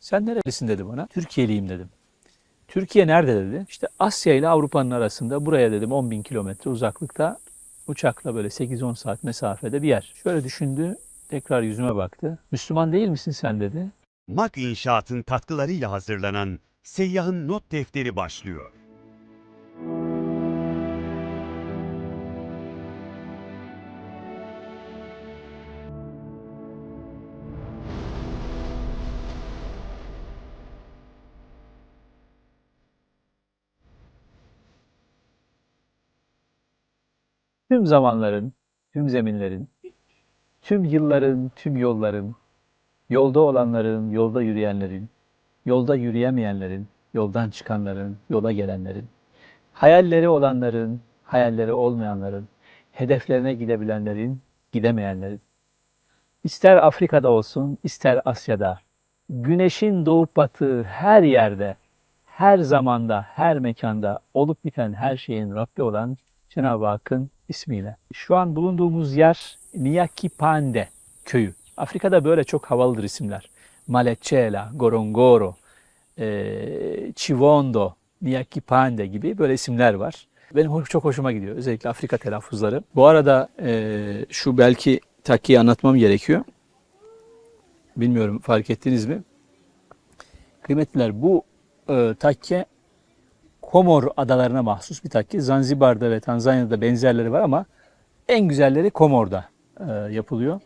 Sen nerelisin dedi bana. Türkiye'liyim dedim. Türkiye nerede dedi. İşte Asya ile Avrupa'nın arasında buraya dedim 10 bin kilometre uzaklıkta uçakla böyle 8-10 saat mesafede bir yer. Şöyle düşündü tekrar yüzüme baktı. Müslüman değil misin sen dedi. MAK İnşaat'ın katkılarıyla hazırlanan Seyyah'ın Not Defteri başlıyor. Tüm zamanların, tüm zeminlerin, tüm yılların, tüm yolların, yolda olanların, yolda yürüyenlerin, yolda yürüyemeyenlerin, yoldan çıkanların, yola gelenlerin, hayalleri olanların, hayalleri olmayanların, hedeflerine gidebilenlerin, gidemeyenlerin, ister Afrika'da olsun, ister Asya'da, güneşin doğup battığı her yerde, her zamanda, her mekanda olup biten her şeyin Rabbi olan Cenab-ı Hakk'ın ismiyle. Şu an bulunduğumuz yer Nyakipande köyü. Afrika'da böyle çok havalıdır isimler. Malechela, Gorongoro, eee Chivondo, Nyakipande gibi böyle isimler var. Benim çok hoşuma gidiyor. Özellikle Afrika telaffuzları. Bu arada eee, şu belki takkiyi anlatmam gerekiyor. Bilmiyorum fark ettiniz mi? Kıymetliler bu e, takke Komor adalarına mahsus bir takke. Zanzibar'da ve Tanzanya'da benzerleri var ama en güzelleri Komor'da e, yapılıyor.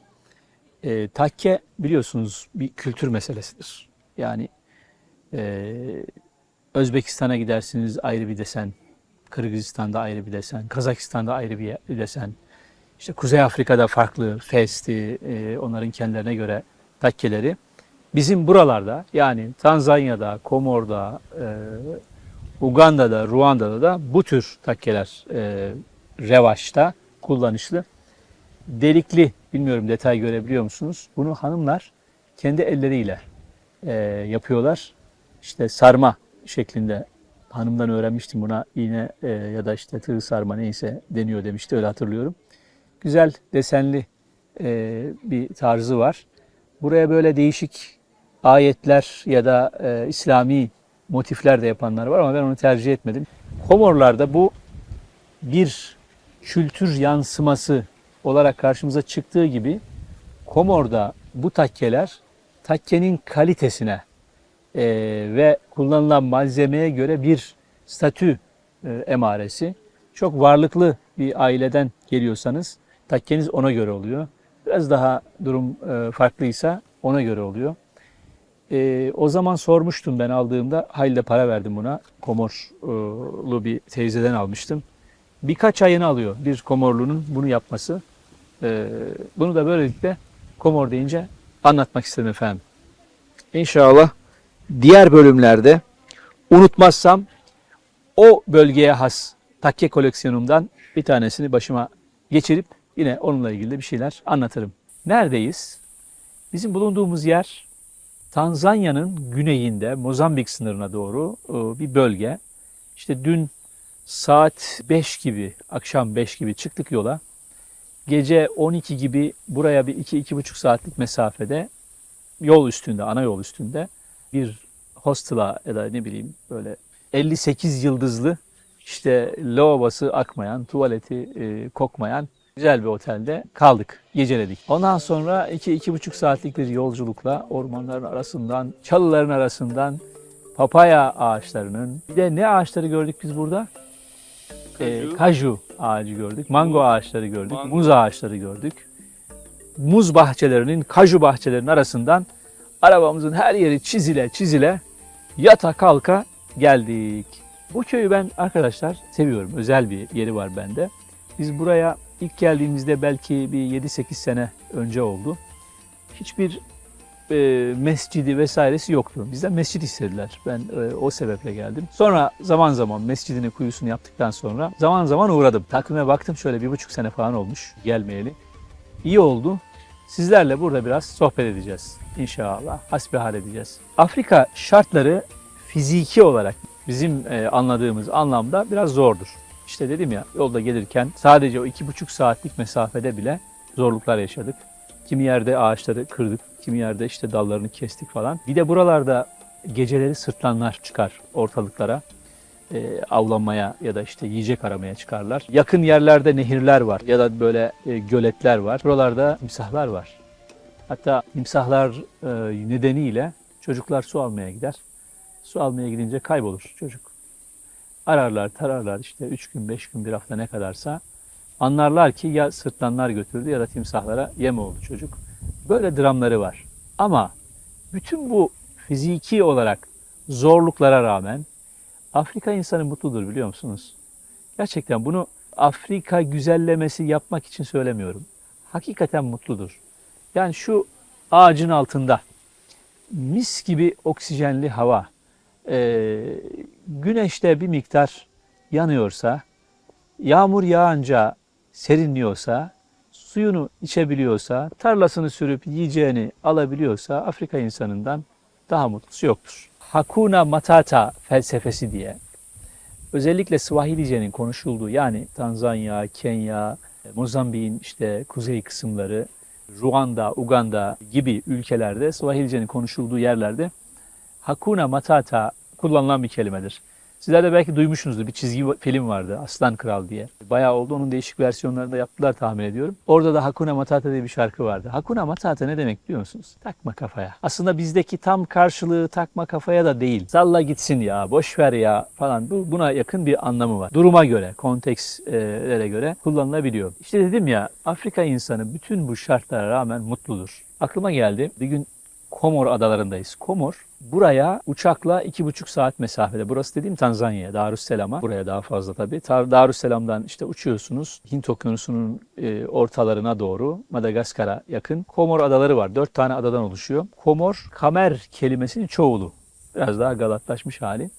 E, takke biliyorsunuz bir kültür meselesidir. Yani e, Özbekistan'a gidersiniz ayrı bir desen, Kırgızistan'da ayrı bir desen, Kazakistan'da ayrı bir desen. İşte Kuzey Afrika'da farklı Festi, e, onların kendilerine göre takkeleri. Bizim buralarda yani Tanzanya'da, Komor'da, e, Uganda'da, Ruanda'da da bu tür takkeler e, revaçta, kullanışlı. Delikli, bilmiyorum detay görebiliyor musunuz? Bunu hanımlar kendi elleriyle e, yapıyorlar. İşte sarma şeklinde hanımdan öğrenmiştim buna iğne e, ya da işte tığ sarma neyse deniyor demişti öyle hatırlıyorum. Güzel desenli e, bir tarzı var. Buraya böyle değişik ayetler ya da e, İslami motifler de yapanlar var ama ben onu tercih etmedim. Komorlarda bu bir kültür yansıması olarak karşımıza çıktığı gibi Komor'da bu takkeler takkenin kalitesine e, ve kullanılan malzemeye göre bir statü e, emaresi. Çok varlıklı bir aileden geliyorsanız takkeniz ona göre oluyor. Biraz daha durum e, farklıysa ona göre oluyor. E, o zaman sormuştum ben aldığımda hayli de para verdim buna. Komorlu bir teyzeden almıştım. Birkaç ayını alıyor bir Komorlu'nun bunu yapması. E, bunu da böylelikle Komor deyince anlatmak istedim efendim. İnşallah diğer bölümlerde unutmazsam o bölgeye has takke koleksiyonumdan bir tanesini başıma geçirip yine onunla ilgili de bir şeyler anlatırım. Neredeyiz? Bizim bulunduğumuz yer Tanzanya'nın güneyinde Mozambik sınırına doğru e, bir bölge. İşte dün saat 5 gibi, akşam 5 gibi çıktık yola. Gece 12 gibi buraya bir 2-2,5 saatlik mesafede yol üstünde, ana yol üstünde bir hostela ya da ne bileyim böyle 58 yıldızlı işte lavabosu akmayan, tuvaleti e, kokmayan güzel bir otelde kaldık, geceledik. Ondan sonra 2-2,5 saatlik bir yolculukla ormanların arasından, çalıların arasından papaya ağaçlarının, bir de ne ağaçları gördük biz burada? E, kaju ağacı gördük, mango ağaçları gördük, Mango. muz ağaçları gördük. Muz bahçelerinin, kaju bahçelerinin arasından arabamızın her yeri çizile çizile yata kalka geldik. Bu köyü ben arkadaşlar seviyorum. Özel bir yeri var bende. Biz buraya ilk geldiğimizde belki bir 7-8 sene önce oldu. Hiçbir e, mescidi vesairesi yoktu. Bizden mescid istediler. Ben e, o sebeple geldim. Sonra zaman zaman mescidini kuyusunu yaptıktan sonra zaman zaman uğradım. Takvime baktım şöyle bir buçuk sene falan olmuş gelmeyeli. İyi oldu. Sizlerle burada biraz sohbet edeceğiz. İnşallah hasbihal edeceğiz. Afrika şartları fiziki olarak bizim e, anladığımız anlamda biraz zordur. İşte dedim ya yolda gelirken sadece o iki buçuk saatlik mesafede bile zorluklar yaşadık. Kimi yerde ağaçları kırdık, kimi yerde işte dallarını kestik falan. Bir de buralarda geceleri sırtlanlar çıkar ortalıklara. E, avlanmaya ya da işte yiyecek aramaya çıkarlar. Yakın yerlerde nehirler var ya da böyle e, göletler var. Buralarda timsahlar var. Hatta timsahlar e, nedeniyle çocuklar su almaya gider. Su almaya gidince kaybolur çocuk. Ararlar, tararlar işte 3 gün, 5 gün, bir hafta ne kadarsa. Anlarlar ki ya sırtlanlar götürdü ya da timsahlara yem oldu çocuk. Böyle dramları var. Ama bütün bu fiziki olarak zorluklara rağmen Afrika insanı mutludur biliyor musunuz? Gerçekten bunu Afrika güzellemesi yapmak için söylemiyorum. Hakikaten mutludur. Yani şu ağacın altında mis gibi oksijenli hava, e, güneşte bir miktar yanıyorsa, yağmur yağınca serinliyorsa, suyunu içebiliyorsa, tarlasını sürüp yiyeceğini alabiliyorsa Afrika insanından daha mutlusu yoktur. Hakuna Matata felsefesi diye özellikle Swahilice'nin konuşulduğu yani Tanzanya, Kenya, Mozambik'in işte kuzey kısımları, Ruanda, Uganda gibi ülkelerde Swahilice'nin konuşulduğu yerlerde Hakuna Matata kullanılan bir kelimedir. Sizler de belki duymuşsunuzdur. Bir çizgi film vardı Aslan Kral diye. Bayağı oldu. Onun değişik versiyonlarını da yaptılar tahmin ediyorum. Orada da Hakuna Matata diye bir şarkı vardı. Hakuna Matata ne demek biliyor musunuz? Takma kafaya. Aslında bizdeki tam karşılığı takma kafaya da değil. Salla gitsin ya, boş ver ya falan. Bu, buna yakın bir anlamı var. Duruma göre, kontekstlere göre kullanılabiliyor. İşte dedim ya Afrika insanı bütün bu şartlara rağmen mutludur. Aklıma geldi. Bir gün Komor adalarındayız. Komor buraya uçakla iki buçuk saat mesafede. Burası dediğim Tanzanya, Darüsselam'a. Buraya daha fazla tabii. Darüsselam'dan işte uçuyorsunuz. Hint Okyanusu'nun e, ortalarına doğru Madagaskar'a yakın. Komor adaları var. Dört tane adadan oluşuyor. Komor, kamer kelimesinin çoğulu. Biraz daha galatlaşmış hali.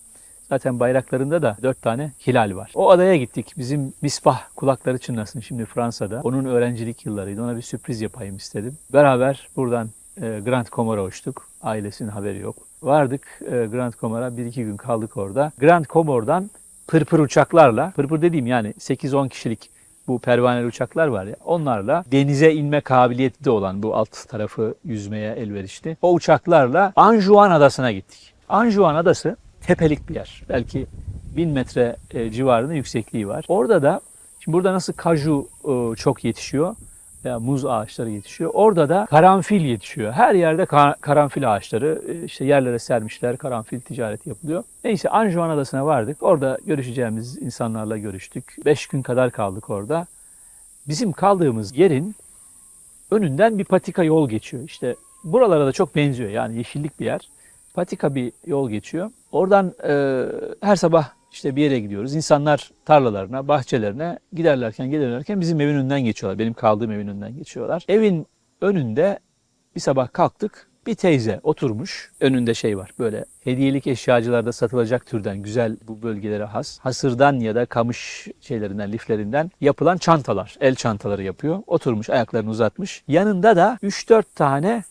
Zaten bayraklarında da dört tane hilal var. O adaya gittik. Bizim Misbah kulakları çınlasın şimdi Fransa'da. Onun öğrencilik yıllarıydı. Ona bir sürpriz yapayım istedim. Beraber buradan e, Grand Comor'a uçtuk. Ailesinin haberi yok. Vardık e, Grand Comor'a. Bir iki gün kaldık orada. Grand Comor'dan pırpır uçaklarla, pırpır dediğim yani 8-10 kişilik bu pervaneli uçaklar var ya onlarla denize inme kabiliyeti de olan bu alt tarafı yüzmeye elverişli. O uçaklarla Anjouan Adası'na gittik. Anjouan Adası tepelik bir yer. Belki 1000 metre e, civarında yüksekliği var. Orada da şimdi burada nasıl kaju e, çok yetişiyor veya muz ağaçları yetişiyor. Orada da karanfil yetişiyor. Her yerde ka- karanfil ağaçları e, işte yerlere sermişler. Karanfil ticareti yapılıyor. Neyse Anjouan Adası'na vardık. Orada görüşeceğimiz insanlarla görüştük. Beş gün kadar kaldık orada. Bizim kaldığımız yerin önünden bir patika yol geçiyor. İşte buralara da çok benziyor. Yani yeşillik bir yer. Patika bir yol geçiyor. Oradan e, her sabah işte bir yere gidiyoruz. İnsanlar tarlalarına, bahçelerine giderlerken gelirlerken bizim evin önünden geçiyorlar. Benim kaldığım evin önünden geçiyorlar. Evin önünde bir sabah kalktık. Bir teyze oturmuş. Önünde şey var. Böyle hediyelik eşyacılarda satılacak türden güzel bu bölgelere has. Hasırdan ya da kamış şeylerinden, liflerinden yapılan çantalar. El çantaları yapıyor. Oturmuş, ayaklarını uzatmış. Yanında da 3-4 tane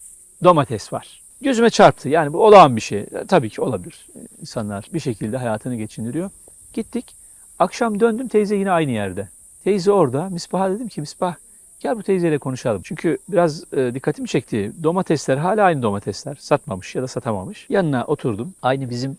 domates var. Gözüme çarptı. Yani bu olağan bir şey. Tabii ki olabilir. İnsanlar bir şekilde hayatını geçindiriyor. Gittik. Akşam döndüm teyze yine aynı yerde. Teyze orada. Misbah'a dedim ki Misbah gel bu teyzeyle konuşalım. Çünkü biraz e, dikkatimi çekti. Domatesler hala aynı domatesler. Satmamış ya da satamamış. Yanına oturdum. Aynı bizim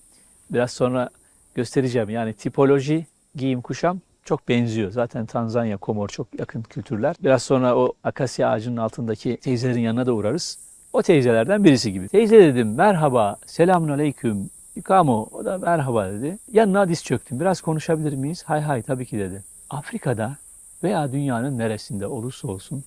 biraz sonra göstereceğim. Yani tipoloji, giyim, kuşam çok benziyor. Zaten Tanzanya, Komor çok yakın kültürler. Biraz sonra o akasya ağacının altındaki teyzelerin yanına da uğrarız. O teyzelerden birisi gibi. Teyze dedim merhaba, selamun aleyküm. Yukamo, o da merhaba dedi. Yanına diz çöktüm. Biraz konuşabilir miyiz? Hay hay tabii ki dedi. Afrika'da veya dünyanın neresinde olursa olsun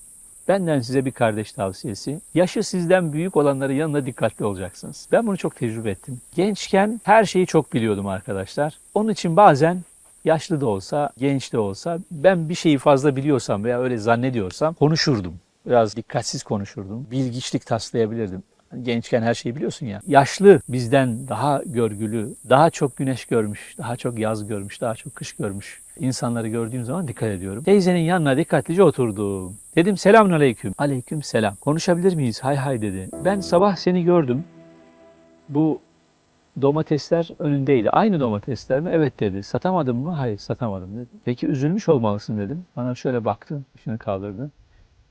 benden size bir kardeş tavsiyesi. Yaşı sizden büyük olanların yanında dikkatli olacaksınız. Ben bunu çok tecrübe ettim. Gençken her şeyi çok biliyordum arkadaşlar. Onun için bazen yaşlı da olsa, genç de olsa ben bir şeyi fazla biliyorsam veya öyle zannediyorsam konuşurdum. Biraz dikkatsiz konuşurdum. Bilgiçlik taslayabilirdim. Gençken her şeyi biliyorsun ya. Yaşlı bizden daha görgülü, daha çok güneş görmüş, daha çok yaz görmüş, daha çok kış görmüş insanları gördüğüm zaman dikkat ediyorum. Teyzenin yanına dikkatlice oturdum. Dedim selamun aleyküm. Aleyküm selam. Konuşabilir miyiz? Hay hay dedi. Ben sabah seni gördüm. Bu domatesler önündeydi. Aynı domatesler mi? Evet dedi. Satamadın mı? Hayır satamadım dedi. Peki üzülmüş olmalısın dedim. Bana şöyle baktı, başını kaldırdı.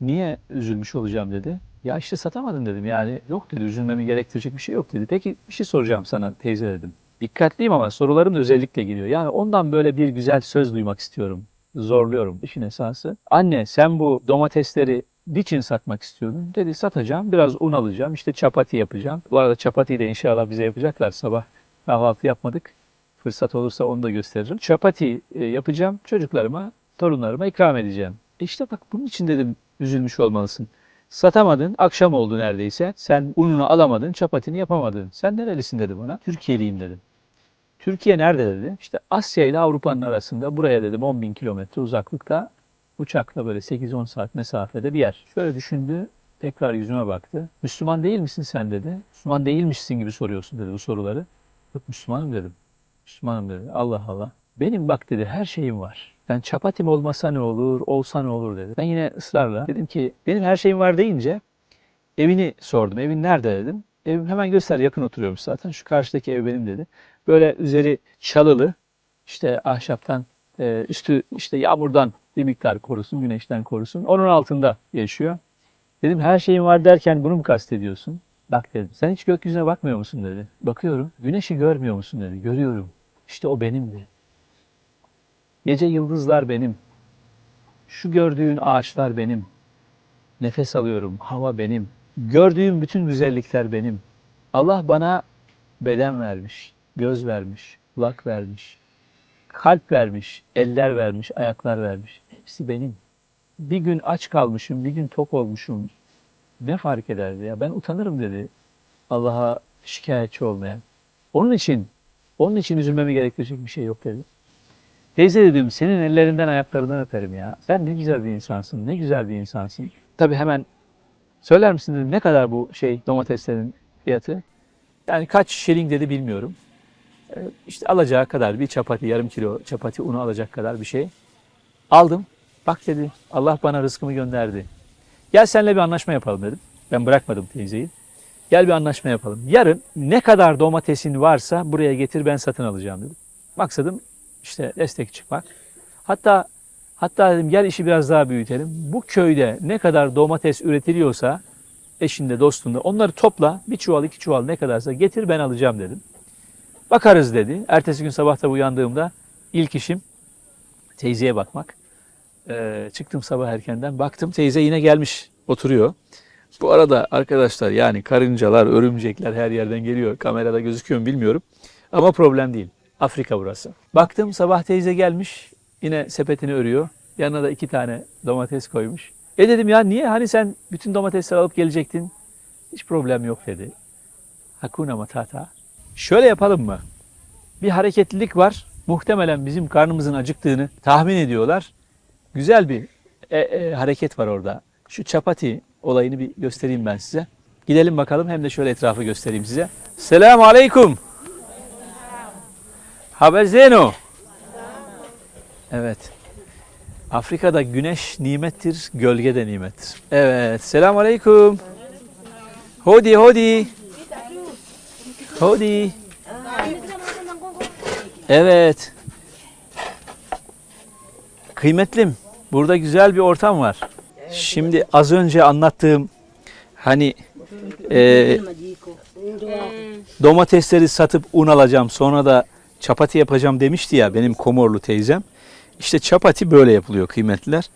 Niye üzülmüş olacağım dedi. Ya işte satamadın dedim yani yok dedi üzülmemi gerektirecek bir şey yok dedi. Peki bir şey soracağım sana teyze dedim. Dikkatliyim ama sorularım da özellikle geliyor. Yani ondan böyle bir güzel söz duymak istiyorum. Zorluyorum işin esası. Anne sen bu domatesleri niçin satmak istiyordun? Dedi satacağım biraz un alacağım işte çapati yapacağım. Bu arada çapatiyi de inşallah bize yapacaklar sabah kahvaltı yapmadık. Fırsat olursa onu da gösteririm. Çapati e, yapacağım çocuklarıma, torunlarıma ikram edeceğim. E İşte bak bunun için dedim üzülmüş olmalısın. Satamadın, akşam oldu neredeyse. Sen ununu alamadın, çapatini yapamadın. Sen nerelisin dedi bana. Türkiye'liyim dedim. Türkiye nerede dedi. İşte Asya ile Avrupa'nın arasında buraya dedim 10 bin kilometre uzaklıkta uçakla böyle 8-10 saat mesafede bir yer. Şöyle düşündü, tekrar yüzüme baktı. Müslüman değil misin sen dedi. Müslüman değilmişsin gibi soruyorsun dedi bu soruları. Yok Müslümanım dedim. Müslümanım dedi. Allah Allah. Benim bak dedi her şeyim var. Ben çapatim olmasa ne olur, olsa ne olur dedi. Ben yine ısrarla dedim ki benim her şeyim var deyince evini sordum. Evin nerede dedim. Evim hemen göster yakın oturuyormuş zaten. Şu karşıdaki ev benim dedi. Böyle üzeri çalılı işte ahşaptan e, üstü işte yağmurdan bir miktar korusun, güneşten korusun. Onun altında yaşıyor. Dedim her şeyim var derken bunu mu kastediyorsun? Bak dedim. Sen hiç gökyüzüne bakmıyor musun dedi. Bakıyorum. Güneşi görmüyor musun dedi. Görüyorum. İşte o benimdi. Gece yıldızlar benim. Şu gördüğün ağaçlar benim. Nefes alıyorum. Hava benim. Gördüğüm bütün güzellikler benim. Allah bana beden vermiş, göz vermiş, kulak vermiş, kalp vermiş, eller vermiş, ayaklar vermiş. Hepsi benim. Bir gün aç kalmışım, bir gün tok olmuşum. Ne fark ederdi ya? Ben utanırım dedi. Allah'a şikayetçi olmayan. Onun için, onun için üzülmemi gerektirecek bir şey yok dedi. Teyze dedim senin ellerinden ayaklarından öperim ya. Sen ne güzel bir insansın, ne güzel bir insansın. Tabii hemen söyler misin dedim ne kadar bu şey domateslerin fiyatı? Yani kaç şiling dedi bilmiyorum. Ee, İşte alacağı kadar bir çapati, yarım kilo çapati unu alacak kadar bir şey. Aldım. Bak dedi Allah bana rızkımı gönderdi. Gel seninle bir anlaşma yapalım dedim. Ben bırakmadım teyzeyi. Gel bir anlaşma yapalım. Yarın ne kadar domatesin varsa buraya getir ben satın alacağım dedim. Maksadım işte destek çıkmak. Hatta hatta dedim gel işi biraz daha büyütelim. Bu köyde ne kadar domates üretiliyorsa eşinde dostunda onları topla bir çuval iki çuval ne kadarsa getir ben alacağım dedim. Bakarız dedi. Ertesi gün sabahta uyandığımda ilk işim teyzeye bakmak. Ee, çıktım sabah erkenden baktım teyze yine gelmiş oturuyor. Bu arada arkadaşlar yani karıncalar, örümcekler her yerden geliyor. Kamerada gözüküyor mu bilmiyorum. Ama problem değil. Afrika burası. Baktım sabah teyze gelmiş. Yine sepetini örüyor. Yanına da iki tane domates koymuş. E dedim ya niye hani sen bütün domatesleri alıp gelecektin? Hiç problem yok dedi. Hakuna Matata. Şöyle yapalım mı? Bir hareketlilik var. Muhtemelen bizim karnımızın acıktığını tahmin ediyorlar. Güzel bir e, e, hareket var orada. Şu çapati olayını bir göstereyim ben size. Gidelim bakalım hem de şöyle etrafı göstereyim size. Selamun Aleyküm. Haber zeno. Evet. Afrika'da güneş nimettir, gölge de nimettir. Evet. Selamun Aleyküm. Hodi hodi. Hodi. Evet. Kıymetlim, burada güzel bir ortam var. Şimdi az önce anlattığım hani e, domatesleri satıp un alacağım sonra da çapati yapacağım demişti ya benim komorlu teyzem. İşte çapati böyle yapılıyor kıymetliler.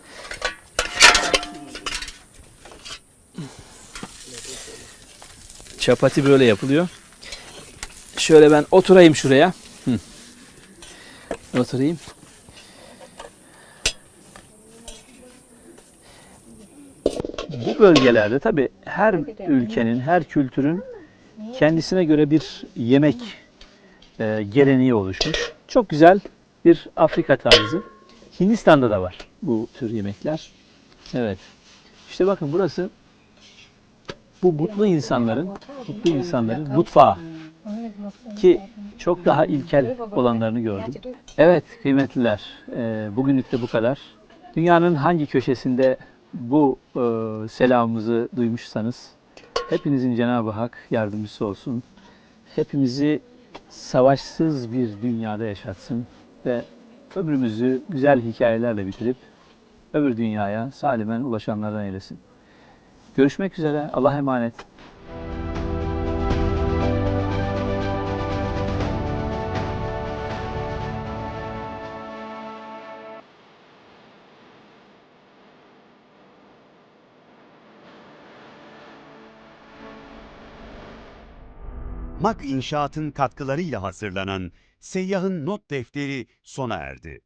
Çapati böyle yapılıyor. Şöyle ben oturayım şuraya. Hı. Oturayım. Bu bölgelerde tabi her ülkenin, her kültürün kendisine göre bir yemek e, geleneği oluşmuş. Çok güzel bir Afrika tarzı. Hindistan'da da var bu tür yemekler. Evet. İşte bakın burası bu mutlu insanların, mutlu insanların mutfağı ki çok daha ilkel olanlarını gördüm. Evet kıymetliler, e, bugünlük de bu kadar. Dünyanın hangi köşesinde bu e, selamımızı duymuşsanız hepinizin Cenab-ı Hak yardımcısı olsun. Hepimizi savaşsız bir dünyada yaşatsın ve ömrümüzü güzel hikayelerle bitirip öbür dünyaya salimen ulaşanlardan eylesin. Görüşmek üzere. Allah'a emanet. MAK İnşaat'ın katkılarıyla hazırlanan Seyyah'ın Not Defteri sona erdi.